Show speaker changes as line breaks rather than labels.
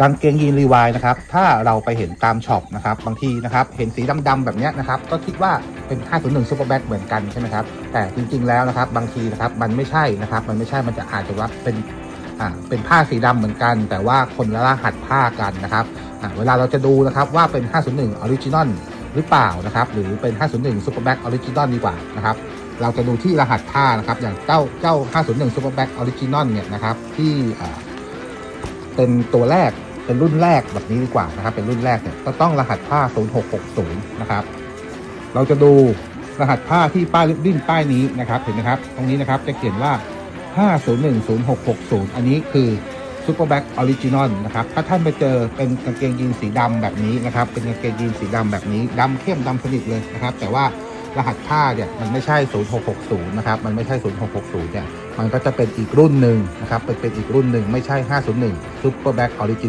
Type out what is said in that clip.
กางเกงยีนรีวายนะครับ ถ้าเราไปเห็นตามช็อปนะครับ บางทีนะครับ เห็นสีดำๆแบบนี้นะครับ ก็คิดว่าเป็น 501 Super Back เหมือนกันใช่ไหมครับ แต่จริงๆแล้วนะครับ บางทีนะครับ มันไม่ใช่นะครับ มันไม่ใช่ มันจะอาจจะว่าเป็น อ่า เป็นผ้าสีดำเหมือนกัน แต่ว่าคนละรหัสผ้ากันนะครับ อ่า เวลาเราจะดูนะครับว่าเป็น 501 Original หรือเปล่านะครับ หรือเป็น 501 Super Back Original ดีกว่านะครับเราจะดูที่รหัสผ้านะครับ อย่างเจ้าเจ้า 501 Super Back Original เนี่ยนะครับ ที่อ่าเป็นตัวแรก เป็นรุ่นแรกแบบนี้ดีกว่านะครับ เป็นรุ่นแรกเนี่ยก็ต้องรหัสผ้า 0660 นะครับ เราจะดูรหัสผ้าที่ป้ายริบบิ้นป้ายนี้นะครับ เห็นไหมครับ ตรงนี้นะครับจะเขียนว่า 5010660 อันนี้คือ Super Back Original นะครับ ถ้าท่านไปเจอเป็นกางเกงยีนสีดำแบบนี้นะครับ เป็นกางเกงยีนสีดำแบบนี้ดำเข้มดำสนิทเลยนะครับ แต่ว่ารหัสผ้าเนี่ยมันไม่ใช่ 0660 นะครับ มันไม่ใช่ 0660 เนี่ย มันก็จะเป็นอีกรุ่นหนึ่งนะครับ เป็นเป็นอีกรุ่นหนึ่งไม่ใช่ 501 Super Back Original